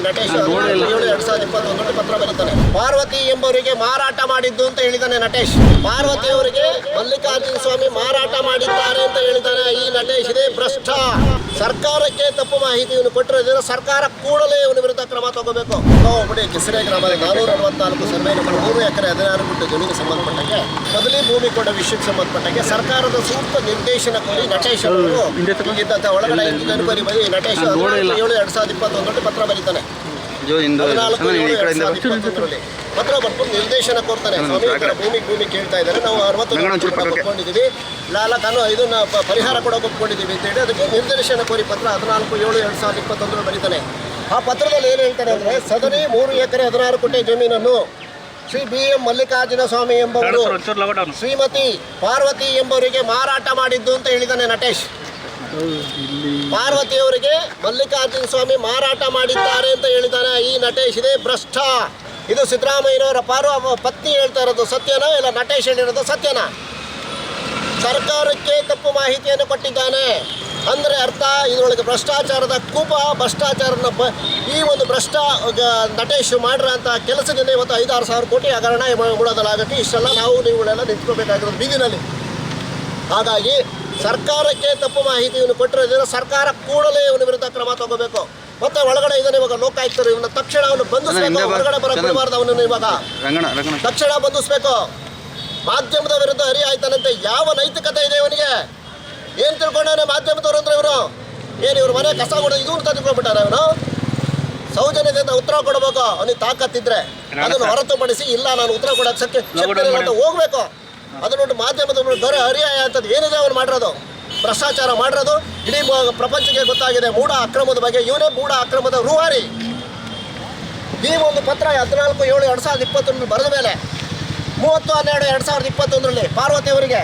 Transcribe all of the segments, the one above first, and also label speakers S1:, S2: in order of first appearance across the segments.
S1: ನಟೇಶ್ ಏಳು ಎರಡ್ ಸಾವಿರದ ಇಪ್ಪತ್ತೊಂದರಲ್ಲಿ ಪತ್ರ ಬರೀತಾನೆ ಪಾರ್ವತಿ ಎಂಬವರಿಗೆ ಮಾರಾಟ ಮಾಡಿದ್ದು ಅಂತ ಹೇಳಿದಾನೆ ನಟೇಶ್. ಪಾರ್ವತಿ ಅವರಿಗೆ ಮಲ್ಲಿಕಾರ್ಜುನ ಸ್ವಾಮಿ ಮಾರಾಟ ಮಾಡಿದ್ದಾರೆ ಅಂತ ಹೇಳಿದಾನೆ ಇದೇ ಭ್ರಷ್ಟ. ಸರ್ಕಾರಕ್ಕೆ ತಪ್ಪು ಮಾಹಿತಿಯನ್ನು ಕೊಟ್ಟಿರೋದ್ರಿಂದ ಸರ್ಕಾರ ಕೂಡಲೇ ಇವನ ವಿರುದ್ಧ ಕ್ರಮ ತಗೋಬೇಕು. ಬಿಡಿ ಕೆಸರೆ ಗ್ರಾಮದ ನಾನೂರ ಅರವತ್ನಾಲ್ಕು ಸರ್ವೆ ನಂಬರ್ ಮೂರು ಎಕರೆ ಹದಿನಾರು ಗುಂಟೆ ಜಮೀನು ಸಂಬಂಧಪಟ್ಟಂಗೆ ಬದಲಿ ಭೂಮಿ ಕೊಡ ವಿಷಯಕ್ಕೆ ಸಂಬಂಧಪಟ್ಟಂಗೆ ಸರ್ಕಾರದ ಸೂಕ್ತ ನಿರ್ದೇಶನ ಕೋರಿ ನಟೇಶ್ ಅವರು ಇದ್ದಂಥ ಒಳಗಡೆ ಜನವರಿ ಬರೀ ನಟೇಶ್ ಅವರು ಏಳು ಎರಡ್ ಸಾವಿರದ ಇಪ್ಪತ್ತೊಂದರಲ್ಲಿ ಪತ್ರ ಬರೀತಾನೆ.
S2: ಜೋ ಇಂದು
S1: ಹದಿನಾಲ್ಕು
S2: ಈ ಕಡೆಯಿಂದ
S1: ಪತ್ರ ಬರ್ಕೊಂಡು ನಿರ್ದೇಶನ ಕೊಡ್ತಾರೆ. ಸ್ವಾಮಿ ಈ ಭೂಮಿ ಭೂಮಿ ಕೇಳ್ತಾ ಇದ್ದಾರೆ. ನಾವು ಅರವತ್ತು. ಒಪ್ಕೊಂಡಿದ್ದೀವಿ ಲಾಲ ಕಾನು ಇದನ್ನ ಪರಿಹಾರ ಕೊಡೋಕೆ ಒಪ್ಕೊಂಡಿದ್ದೀವಿ ಅಂತ ಹೇಳಿ ಅದಕ್ಕೆ ನಿರ್ದೇಶನ ಕೋರಿ ಪತ್ರ ಹದಿನಾಲ್ಕು ಏಳು ಎರಡು ಸಾವಿರದ ಇಪ್ಪತ್ತೊಂದರಲ್ಲಿ ಬರೀತಾನೆ. ಆ ಪತ್ರದಲ್ಲಿ ಏನು ಹೇಳ್ತಾರೆ ಅಂದರೆ ಸದರಿ ಮೂರು ಎಕರೆ ಹದಿನಾರು ಕೋಟಿ ಜಮೀನನ್ನು ಶ್ರೀ ಬಿ ಎಂ ಮಲ್ಲಿಕಾರ್ಜುನ ಸ್ವಾಮಿ ಎಂಬವರು ಶ್ರೀಮತಿ ಪಾರ್ವತಿ ಎಂಬವರಿಗೆ ಮಾರಾಟ ಮಾಡಿದ್ದು ಅಂತ ಹೇಳಿದಾನೆ ನಟೇಶ್. ಪಾರ್ವತಿ ಅವರಿಗೆ ಮಲ್ಲಿಕಾರ್ಜುನ ಸ್ವಾಮಿ ಮಾರಾಟ ಮಾಡಿದ್ದಾರೆ ಅಂತ ಹೇಳಿದ್ದಾನೆ ಈ ನಟೇಶ್. ಇದೇ ಭ್ರಷ್ಟ. ಇದು ಸಿದ್ದರಾಮಯ್ಯನವರ ಪಾರ್ವ ಪತ್ನಿ ಹೇಳ್ತಾ ಇರೋದು ಸತ್ಯನೋ? ಇಲ್ಲ, ನಟೇಶ್ ಹೇಳಿರೋದು ಸತ್ಯನಾ? ಸರ್ಕಾರಕ್ಕೆ ತಪ್ಪು ಮಾಹಿತಿಯನ್ನು ಕೊಟ್ಟಿದ್ದಾನೆ. ಅಂದರೆ ಅರ್ಥ, ಇದರೊಳಗೆ ಭ್ರಷ್ಟಾಚಾರದ ಕೂಪ, ಭ್ರಷ್ಟಾಚಾರನ ಈ ಒಂದು ಭ್ರಷ್ಟ ನಟೇಶ್ ಮಾಡಿರೋಂಥ ಕೆಲಸದಿಂದ ಇವತ್ತು ಐದಾರು ಸಾವಿರ ಕೋಟಿ ಹಗರಣ ಮುಳೋದಲಾಗಕ್ಕೆ ಇಷ್ಟೆಲ್ಲ ನಾವು ನೀವುಗಳೆಲ್ಲ ನಿಂತ್ಕೋಬೇಕಾಗಿರೋದು ಬೀದಿನಲ್ಲಿ. ಹಾಗಾಗಿ ಸರ್ಕಾರಕ್ಕೆ ತಪ್ಪು ಮಾಹಿತಿಯನ್ನು ಕೊಟ್ಟಿರೋದ್ರಿಂದ ಸರ್ಕಾರ ಕೂಡಲೇ ಇವನ ವಿರುದ್ಧ ಕ್ರಮ ತಗೋಬೇಕು. ಮತ್ತೆ ಒಳಗಡೆ ಇದನ್ನ ಇವಾಗ ಲೋಕಾಯುಕ್ತರು ಇವನ್ನ ತಕ್ಷಣ ಅವನು ಬಂಧಿಸಬೇಕು. ಹೊರಗಡೆ
S2: ಚಂದನ್.
S1: ಬಿಡಬಾರ್ದು ಅವನನ್ನು ಇವಾಗ ತಕ್ಷಣ ಬಂಧಿಸ್ಬೇಕು. ಮಾಧ್ಯಮದ ವಿರುದ್ಧ ಹರಿ ಆಯ್ತಾನಂತೆ ಯಾವ ನೈತಿಕತೆ ಇದೆ ಇವನಿಗೆ? ಏನ್ ತಿಳ್ಕೊಂಡವನೇ ಮಾಧ್ಯಮದವರು ಅಂದ್ರೆ ಇವರು? ಏನು ಇವ್ರ ಮನೆ ಕಸ ಕೊಡೋದು ಇದು ಅಂತ ತಿಳ್ಕೊಂಡ್ಬಿಟ್ಟಾರ ಇವನು? ಸೌಜನ್ಯದಿಂದ ಉತ್ತರ ಕೊಡಬೇಕು. ಅವನಿಗೆ ತಾಕತ್ತಿದ್ರೆ ಅದನ್ನು ಹೊರತುಪಡಿಸಿ ಇಲ್ಲ ನಾನು ಉತ್ತರ ಕೊಡಕ್ಕೆ ಶಕ್ತಿ ಹೋಗ್ಬೇಕು. ಅದನ್ನ ಮಾಧ್ಯಮದ ದೊರೆ ಹರಿಯಾಯ ಅಂತದ್ದು ಏನಿದೆ ಅವನು ಮಾಡಿರೋದು? ಭ್ರಷ್ಟಾಚಾರ ಮಾಡಿರೋದು? ಇಡೀ ಪ್ರಪಂಚಕ್ಕೆ ಗೊತ್ತಾಗಿದೆ ಮೂಢ ಅಕ್ರಮದ ಬಗ್ಗೆ. ಇವನೇ ಮೂಢ ಅಕ್ರಮದ ರೂವಾರಿ. ಈ ಒಂದು ಪತ್ರ ಹದಿನಾಲ್ಕು, ಏಳು, ಎರಡು ಸಾವಿರದ ಇಪ್ಪತ್ತೊಂದು ಬರೆದ ಮೇಲೆ, ಮೂವತ್ತು, ಹನ್ನೆರಡು, ಎರಡು ಸಾವಿರದ ಇಪ್ಪತ್ತೊಂದರಲ್ಲಿ ಪಾರ್ವತಿ ಅವರಿಗೆ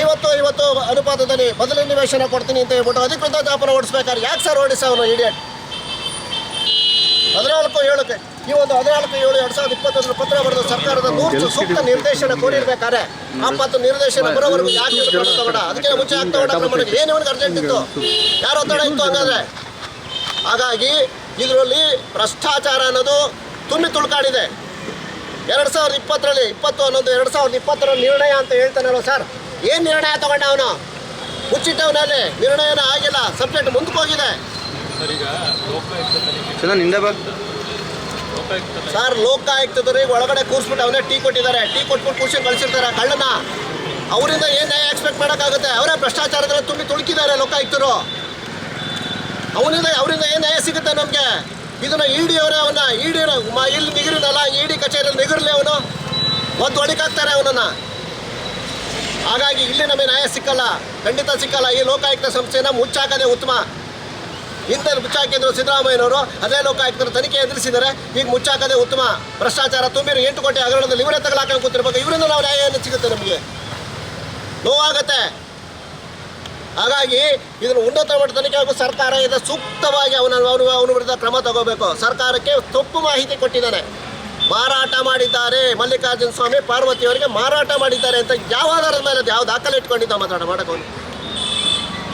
S1: ಐವತ್ತು ಐವತ್ತು ಅನುಪಾತದಲ್ಲಿ ಮೊದಲ ನಿವೇಶನ ಕೊಡ್ತೀನಿ ಅಂತ ಹೇಳ್ಬಿಟ್ಟು ಅಧಿಕೃತ ಜಾಪನ ಓಡಿಸ್ಬೇಕಾದ್ರೆ ಯಾಕೆ ಸರ್ ಓಡಿಸ ಅವನು ಇಡಿಯಟ್ ಹದಿನಾಲ್ಕು, ಏಳಕ್ಕೆ. ಈ ಒಂದು ಹದಿನಾಲ್ಕು ಏಳು ಎರಡು ಸಾವಿರದ ಇಪ್ಪತ್ತೊಂದರ ಪತ್ರ ಬರೆದು ಸರ್ಕಾರದ ನೂರು ಸೂಕ್ತ ನಿರ್ದೇಶನ ಕೋರಿರ್ಬೇಕಾದ್ರೆ ಆ ಪತ್ರ ನಿರ್ದೇಶನ ಬರೋವರೆಗೂ ಯಾಕೆ ತಗೋಣ ಅದಕ್ಕೆ ಮುಂಚೆ ಆಗ್ತಾ ಮಾಡಿದ್ರು? ಏನು ಇವನಿಗೆ ಅರ್ಜೆಂಟ್ ಇತ್ತು. ಯಾರು ಒತ್ತಡ ಇತ್ತು ಹಂಗಾದ್ರೆ? ಹಾಗಾಗಿ ಇದರಲ್ಲಿ ಭ್ರಷ್ಟಾಚಾರ ಅನ್ನೋದು ತುಂಬಿ ತುಳ್ಕಾಡಿದೆ. ಎರಡು ಸಾವಿರದ ಇಪ್ಪತ್ತರಲ್ಲಿ ಇಪ್ಪತ್ತು ಅನ್ನೋದು ಎರಡು ಸಾವಿರದ ಇಪ್ಪತ್ತರ ನಿರ್ಣಯ ಅಂತ ಹೇಳ್ತಾನಲ್ಲ ಸರ್ ಏನು ನಿರ್ಣಯ ತಗೊಂಡ ಅವನು? ಮುಚ್ಚಿಟ್ಟವನಲ್ಲಿ ನಿರ್ಣಯನ ಆಗಿಲ್ಲ. ಸಬ್ಜೆಕ್ಟ್ ಮುಂದಕ್ಕೆ ಹೋಗಿದೆ. ಸರ್ ಲೋಕಾಯುಕ್ತದವ್ರಿಗೆ ಒಳಗಡೆ ಕೂರಿಸ್ಬಿಟ್ಟು ಅವನೇ ಟೀ ಕೊಟ್ಟಿದ್ದಾರೆ. ಟೀ ಕೊಟ್ಬಿಟ್ಟು ಕೂರ್ಸಿ ಕಳಿಸಿರ್ತಾರೆ ಕಳ್ಳನ. ಅವರಿಂದ ಏನು ನ್ಯಾಯ ಎಕ್ಸ್ಪೆಕ್ಟ್ ಮಾಡೋಕ್ಕಾಗುತ್ತೆ? ಅವರೇ ಭ್ರಷ್ಟಾಚಾರದಲ್ಲಿ ತುಂಬಿ ತುಳುಕಿದ್ದಾರೆ ಲೋಕಾಯುಕ್ತರು. ಅವನಿಂದ ಅವರಿಂದ ಏನು ನ್ಯಾಯ ಸಿಗುತ್ತೆ ನಮಗೆ? ಇದನ್ನ ಇಡಿ ಅವರೇ ಅವನ್ನ ಇಡಿ ಇಲ್ಲಿ ನಿಗರಿನಲ್ಲ ಇಡಿ ಕಚೇರಿಯಲ್ಲಿ ನಿಗಿರಲಿ ಅವನು. ಮತ್ತು ಹೊಡಿಕಾಕ್ತಾರೆ ಅವನನ್ನ. ಹಾಗಾಗಿ ಇಲ್ಲಿ ನಮಗೆ ನ್ಯಾಯ ಸಿಕ್ಕಲ್ಲ. ಖಂಡಿತ ಸಿಕ್ಕಲ್ಲ. ಈ ಲೋಕಾಯುಕ್ತ ಸಂಸ್ಥೆನ ಮುಚ್ಚಾಕದೆ ಉತ್ತಮ. ಹಿಂದೆ ಮುಚ್ಚಾಕಿದ್ರು ಸಿದ್ದರಾಮಯ್ಯನವರು ಅದೇ ಲೋಕಾಯುಕ್ತರು ತನಿಖೆ ಎದುರಿಸಿದರೆ ಈಗ ಮುಚ್ಚಾಕದೇ ಉತ್ತಮ ಭ್ರಷ್ಟಾಚಾರ ತುಂಬಿರು ಎಂಟು ಕೋಟಿ ಹಗರಣದಲ್ಲಿ ಇವರೇ ತಗಲಾಕೊಂಡು ಕೂತಿರ್ಬೇಕು ಇವರಿಂದ ನಾವು ನ್ಯಾಯ ಏನು ಸಿಗುತ್ತೆ ನಮಗೆ? ನೋವಾಗತ್ತೆ. ಹಾಗಾಗಿ ಇದನ್ನು ಉನ್ನತ ಮಟ್ಟ ತನಿಖೆ ಹಾಗೂ ಸರ್ಕಾರ ಇದರ ಸೂಕ್ತವಾಗಿ ಅವನ ಅವನು ಅವನ ವಿರುದ್ಧ ಕ್ರಮ ತಗೋಬೇಕು. ಸರ್ಕಾರಕ್ಕೆ ತಪ್ಪು ಮಾಹಿತಿ ಕೊಟ್ಟಿದ್ದಾನೆ. ಮಾರಾಟ ಮಾಡಿದ್ದಾರೆ ಮಲ್ಲಿಕಾರ್ಜುನ ಸ್ವಾಮಿ ಪಾರ್ವತಿಯವರಿಗೆ ಮಾರಾಟ ಮಾಡಿದ್ದಾರೆ ಅಂತ ಯಾವ ಆಧಾರದ ಮೇಲೆ ಯಾವ ದಾಖಲೆ ಇಟ್ಕೊಂಡಿದ್ದ ಮಾತಾಡ ಅವನು.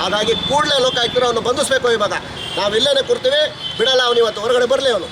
S1: ಹಾಗಾಗಿ ಕೂಡಲೇ ಲೋಕಾಯುಕ್ತರು ಅವನು ಬಂಧಿಸಬೇಕು ಇವಾಗ. ನಾವು ಕೊಡ್ತೀವಿ ಬಿಡಲ್ಲ ಅವನು ಇವತ್ತು. ಹೊರಗಡೆ ಬರಲಿ ಅವನು.